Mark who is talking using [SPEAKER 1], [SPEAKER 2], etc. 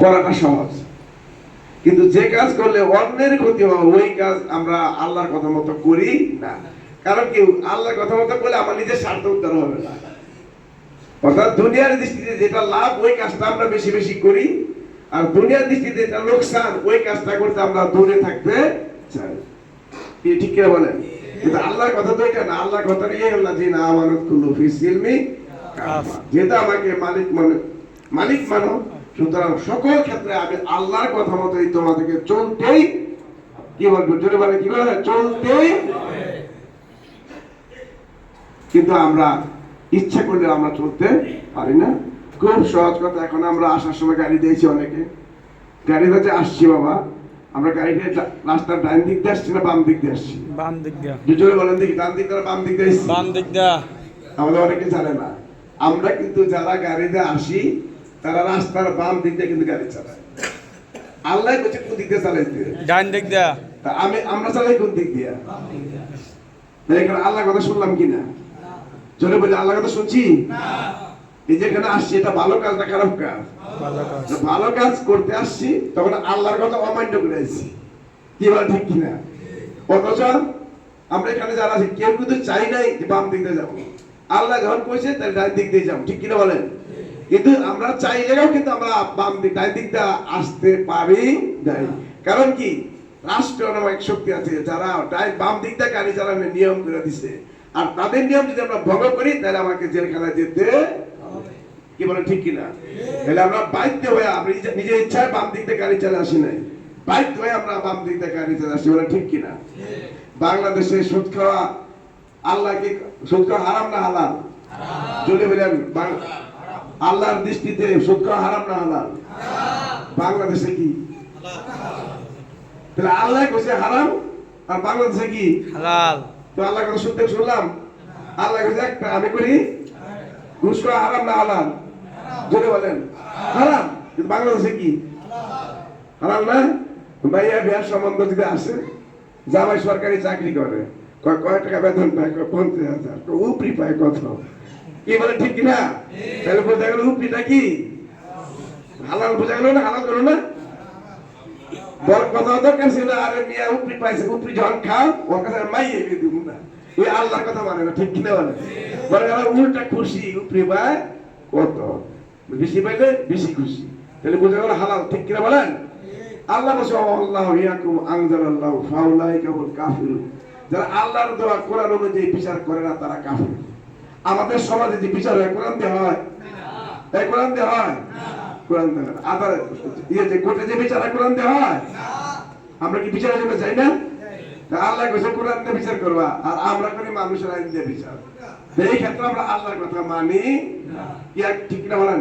[SPEAKER 1] করাটা সহজ। কিন্তু যে কাজ করলে অন্যের ক্ষতি হয়, ওই কাজ আমরা আল্লাহর কথা মতো করি না। কারণ কি, আল্লাহর কথা মতো করলে আমার নিজের স্বার্থ উদ্ধার হবে না। অর্থাৎ দুনিয়ার দৃষ্টিতে যেটা লাভ, ওই কাজটা আমরা বেশি বেশি করি। আর দুনিয়ার দৃষ্টিতে যেটা লোকসান, ওই কাজটা করতে আমরা দূরে থাকতে চাই। কি, ঠিক করে বলেন? কিন্তু আল্লাহর কথা তো এটা না। আল্লাহর কথা এই হল যে না আমানত কুল্লু সিলমি যেটা আমাকে মালিক মানে মালিক মানো সুতরাং সকল ক্ষেত্রে আমি আল্লাহর কথা মতোই তোমাদেরকে চলতেই কি বলব জোরে বলে কি বলে? চলতেই কিন্তু আমরা ইচ্ছা করলে আমরা চলতে পারি না। খুব সহজ কথা এখন আমরা আসার সময় গাড়ি দিয়েছি অনেকে। গাড়ি হচ্ছে আসছি বাবা। আমরা গাড়িতে রাস্তার ডান দিক দিয়ে আসছি না বাম দিক দিয়ে আসছি?
[SPEAKER 2] বাম দিক দিয়া।
[SPEAKER 1] দুজনে বলেন দেখি ডান দিক দিয়ে বাম দিক দিয়ে
[SPEAKER 2] বাম দিক দিয়া।
[SPEAKER 1] আমাদের অনেকে জানে না। আমরা কিন্তু যারা গাড়িতে আসি তারা রাস্তার বাম দিক দিয়ে কিন্তু গাড়ি চালায়। আল্লাহ বলছে কোন দিক দিয়ে চালাইতে?
[SPEAKER 2] ডান দিক দিয়া।
[SPEAKER 1] তা আমি আমরা চালাই কোন দিক দিয়ে? এখানে আল্লাহ কথা শুনলাম কিনা? জোরে বলে আল্লাহ কথা শুনছি? এই আসছি এটা ভালো কাজ না খারাপ কাজ?
[SPEAKER 2] ভালো কাজ
[SPEAKER 1] করতে আসছি তখন আল্লাহর কথা অমান্য করে আসছি। কি বলে ঠিক কিনা? অথচ আমরা এখানে যারা আছি কেউ কিন্তু চাই নাই যে বাম দিক দিয়ে যাব। আল্লাহ যখন কইছে তাহলে ডান দিক দিয়ে যাব। ঠিক কিনা বলেন? কিন্তু আমরা চাইলেও কিন্তু আমরা বাম দিক ডান দিক দিয়ে আসতে পারি নাই। কারণ কি? রাষ্ট্র নামক শক্তি আছে। যারা ডাই- বাম দিক দিয়ে গাড়ি চালানোর নিয়ম করে দিছে। আর তাদের নিয়ম যদি আমরা ভঙ্গ করি, তাহলে আমাকে জেলখানায় যেতে কি বলে, ঠিক কিনা? তাহলে আমরা বাধ্য হয়ে নিজে- নিজের ইচ্ছায় বাম দিক দিয়ে গাড়ি চালা আসি নাই। বাধ্য হয়ে আমরা বাম দিকটা গাড়ি চালা আসি। বলে, ঠিক কিনা? বাংলাদেশে সুদ খাওয়া আল্লাহ কি সুদ খাওয়া হারাম না হালাল? চলে বলেন, বাং- আল্লাহর দৃষ্টিতে সুদ খাওয়া হারাম না হালাল বাংলাদেশে কি? তাহলে আল্লাহ কইছে হারাম আর বাংলাদেশে কি?
[SPEAKER 2] হালাল।
[SPEAKER 1] তো আল্লাহ কথা শুনতে শুনলাম। আল্লাহ কাছে একটা আমি করি ঘুষ হারাম না হালাল জোরে বলেন। হারাম কিন্তু বাংলাদেশে কি? হারাম না? ভাইয়া বিয়ার সম্বন্ধ যদি আসে জামাই সরকারি চাকরি করে কয় টাকা বেতন পায় পঞ্চাশ হাজার উপরি পায় কত? কি বলে ঠিক কিনা? তাহলে বোঝা গেল উপরিটা কি? হালাল বোঝা গেল না, হালাল করো না? কথা দরকার ছিল আরে মিয়া উপরি পাইছে উপরি যখন খাও, ওর কাছে মাইয়ে দিব না। ওই আল্লাহর কথা মানে না, ঠিক কিনা বলে? বলে আমার উল্টা খুশি উপরি পায় কত বেশি পাইলে বেশি খুশি। তাহলে বোঝা গেল হালাল, ঠিক কিনা বলেন? আল্লাহ বলছে আল্লাহ ইয়াকুম আনজাল আল্লাহ ফাউলাই কেবল কাফির যারা আল্লাহর দেওয়া কোরআন অনুযায়ী বিচার করে না, তারা কাফির। আমাদের সমাজে যে বিচার হয়, কোরআন দিয়ে হয়? তাই কোরআন দিয়ে হয়? কোরআন আবার ইয়ে যে কোর্টে যে বিচার হয়, কোরআন দিয়ে হয়? আমরা কি বিচারের জন্য চাই না? আল্লাহ কইছে, কোরআন দিয়ে বিচার করবা, আর আমরা করি মানুষের আইন দিয়ে বিচার। এই ক্ষেত্রে আমরা আল্লাহর কথা মানি। কি ঠিক না বলেন?